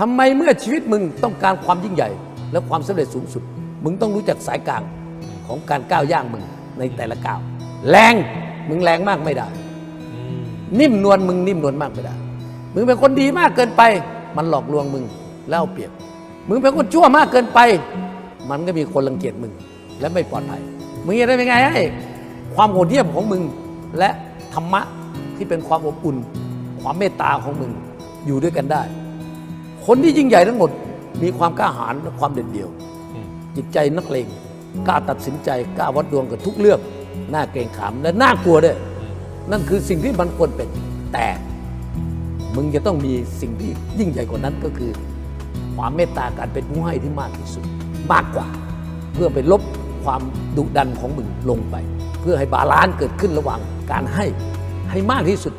ทำไมเมื่อชีวิตมึงต้องการความยิ่งใหญ่ และความสำเร็จสูงสุด มึงต้องรู้จักสายกลางของการก้าวย่างมึงในแต่ละก้าวแรงมึงแรงมากไม่ได้ นิ่มนวลมึงนิ่มนวลมากไม่ได้ มึงเป็นคนดีมากเกินไป มันหลอกลวงมึงแล้วเอาเปรียบ มึงเป็นคนชั่วมากเกินไป มันก็มีคนรังเกียจมึงและไม่ปลอดภัยมึงจะได้เป็นไงให้ความโหดเหี้ยมของมึง และธรรมะที่เป็นความอบอุ่น ความเมตตาของมึงอยู่ด้วยกันได้ คนที่ยิ่งใหญ่ทั้งหมด มีความกล้าหาญและความเด็ดเดี่ยว จิตใจนักเลงกล้าตัดสินใจกล้าวัดดวงกับทุกเรื่องน่าเกรงขามและน่ากลัวด้วยนั่นคือสิ่งที่มันควรเป็นแต่มึงจะต้องมีสิ่งที่ยิ่งใหญ่กว่านั้นก็คือ ความเมตตาการเป็นผู้ให้ที่มากที่สุด มากกว่า เพื่อไปลบความดุดันของมึงลงไป เพื่อให้บาลานซ์เกิดขึ้นระหว่างการให้ให้มากที่สุด